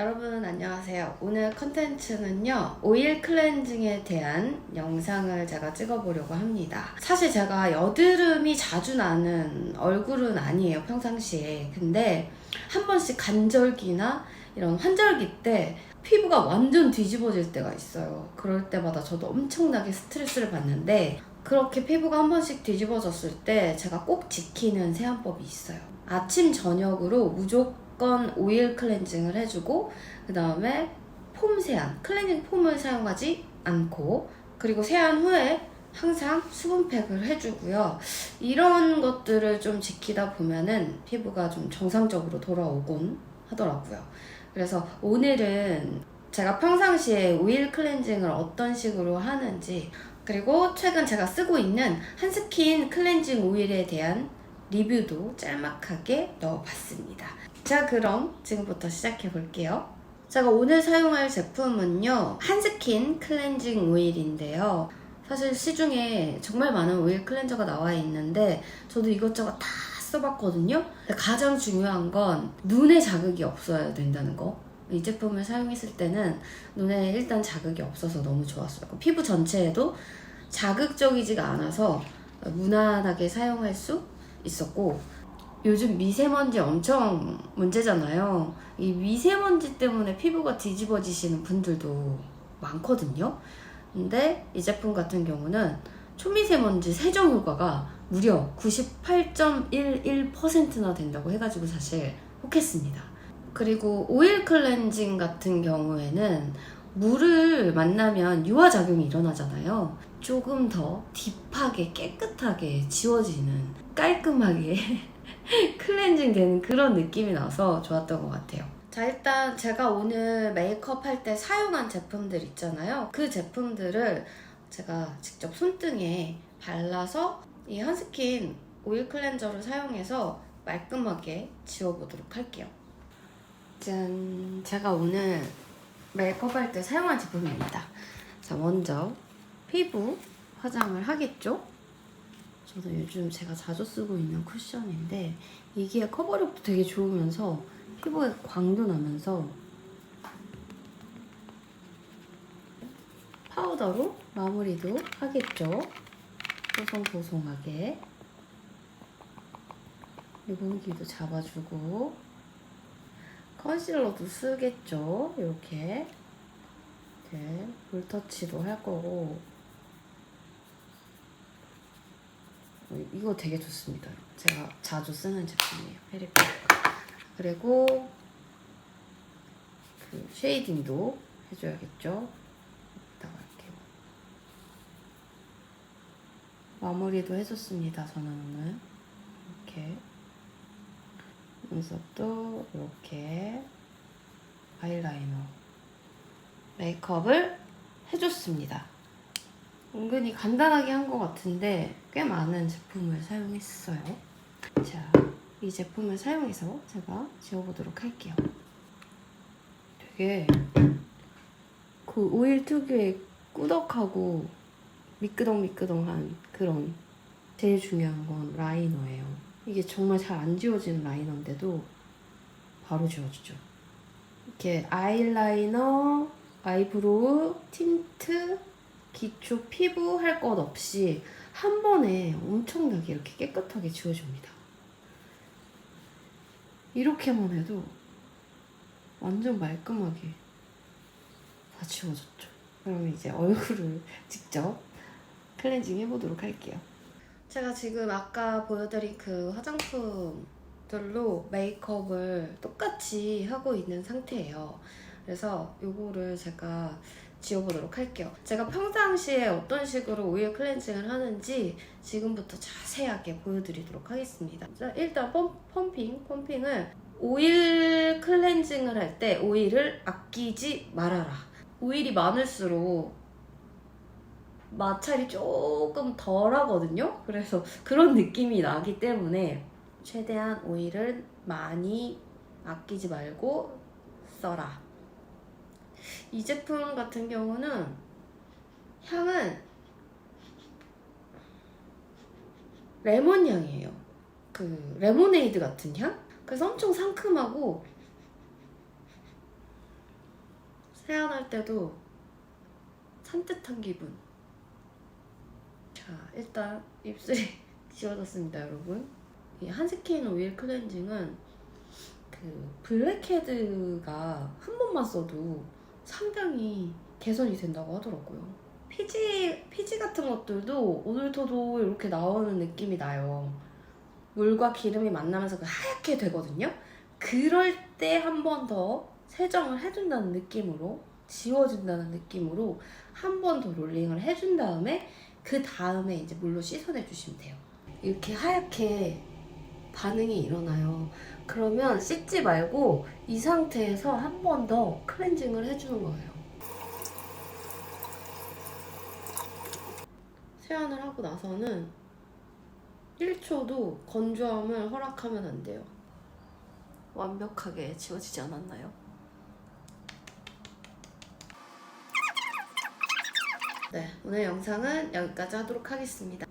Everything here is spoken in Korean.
여러분 안녕하세요. 오늘 컨텐츠는요 오일 클렌징에 대한 영상을 제가 찍어보려고 합니다. 사실 제가 여드름이 자주 나는 얼굴은 아니에요 평상시에. 근데 한 번씩 간절기나 이런 환절기 때 피부가 완전 뒤집어질 때가 있어요. 그럴 때마다 저도 엄청나게 스트레스를 받는데 그렇게 피부가 한 번씩 뒤집어졌을 때 제가 꼭 지키는 세안법이 있어요. 아침 저녁으로 무조건 오일 클렌징을 해주고 그 다음에 폼 세안, 클렌징 폼을 사용하지 않고 그리고 세안 후에 항상 수분팩을 해주고요. 이런 것들을 좀 지키다 보면은 피부가 좀 정상적으로 돌아오곤 하더라고요. 그래서 오늘은 제가 평상시에 오일 클렌징을 어떤 식으로 하는지 그리고 최근 제가 쓰고 있는 한스킨 클렌징 오일에 대한 리뷰도 짤막하게 넣어봤습니다. 자, 그럼 지금부터 시작해 볼게요. 제가 오늘 사용할 제품은요, 한스킨 클렌징 오일인데요. 사실 시중에 정말 많은 오일 클렌저가 나와 있는데, 저도 이것저것 다 써봤거든요. 가장 중요한 건 눈에 자극이 없어야 된다는 거. 이 제품을 사용했을 때는 눈에 일단 자극이 없어서 너무 좋았어요. 피부 전체에도 자극적이지가 않아서 무난하게 사용할 수 있었고 요즘 미세먼지 엄청 문제잖아요. 이 미세먼지 때문에 피부가 뒤집어지시는 분들도 많거든요. 근데 이 제품 같은 경우는 초미세먼지 세정 효과가 무려 98.11%나 된다고 해가지고 사실 혹했습니다. 그리고 오일 클렌징 같은 경우에는 물을 만나면 유화작용이 일어나잖아요. 조금 더 딥하게 깨끗하게 지워지는 깔끔하게 클렌징 되는 그런 느낌이 나서 좋았던 것 같아요. 자, 일단 제가 오늘 메이크업 할 때 사용한 제품들 있잖아요. 그 제품들을 제가 직접 손등에 발라서 이 한스킨 오일 클렌저를 사용해서 말끔하게 지워보도록 할게요. 짠! 제가 오늘 메이크업 할 때 사용한 제품입니다. 자, 먼저 피부 화장을 하겠죠? 저도 요즘 제가 자주 쓰고 있는 쿠션인데 이게 커버력도 되게 좋으면서 피부에 광도 나면서 파우더로 마무리도 하겠죠? 보송보송하게 유분기도 잡아주고 컨실러도 쓰겠죠? 이렇게 이렇게 볼터치도 할 거고 어, 이거 되게 좋습니다. 제가 자주 쓰는 제품이에요. 페리페. 그리고 그 쉐이딩도 해줘야겠죠. 이따가 이렇게 마무리도 해줬습니다. 저는 오늘 이렇게 눈썹도 이렇게 아이라이너 메이크업을 해줬습니다. 은근히 간단하게 한 것 같은데 꽤 많은 제품을 사용했어요. 자, 이 제품을 사용해서 제가 지워보도록 할게요. 되게 그 오일 특유의 꾸덕하고 미끄덩미끄덩한 그런 제일 중요한 건 라이너예요. 이게 정말 잘 안 지워지는 라이너인데도 바로 지워지죠. 이렇게 아이라이너, 아이브로우, 틴트, 기초 피부 할 것 없이 한 번에 엄청나게 이렇게 깨끗하게 지워줍니다. 이렇게만 해도 완전 말끔하게 다 지워졌죠. 그럼 이제 얼굴을 직접 클렌징 해보도록 할게요. 제가 지금 아까 보여드린 그 화장품들로 메이크업을 똑같이 하고 있는 상태예요. 그래서 이거를 제가 지워보도록 할게요. 제가 평상시에 어떤 식으로 오일 클렌징을 하는지 지금부터 자세하게 보여드리도록 하겠습니다. 자, 일단 펌, 펌핑, 펌핑을 오일 클렌징을 할 때 오일을 아끼지 말아라. 오일이 많을수록 마찰이 조금 덜 하거든요. 그래서 그런 느낌이 나기 때문에 최대한 오일을 많이 아끼지 말고 써라. 이 제품 같은 경우는 향은 레몬 향이에요. 그 레모네이드 같은 향? 그래서 엄청 상큼하고 세안할 때도 산뜻한 기분. 자, 일단 입술이 지워졌습니다, 여러분. 이 한스킨 오일 클렌징은 그 블랙헤드가 한 번만 써도 상당히 개선이 된다고 하더라고요. 피지, 피지 같은 것들도 오늘토도 이렇게 나오는 느낌이 나요. 물과 기름이 만나면서 그 하얗게 되거든요. 그럴 때 한 번 더 세정을 해준다는 느낌으로 지워준다는 느낌으로 한 번 더 롤링을 해준 다음에 그 다음에 이제 물로 씻어내 주시면 돼요. 이렇게 하얗게 반응이 일어나요. 그러면 씻지 말고 이 상태에서 한 번 더 클렌징을 해주는 거예요. 세안을 하고 나서는 1초도 건조함을 허락하면 안 돼요. 완벽하게 지워지지 않았나요? 네, 오늘 영상은 여기까지 하도록 하겠습니다.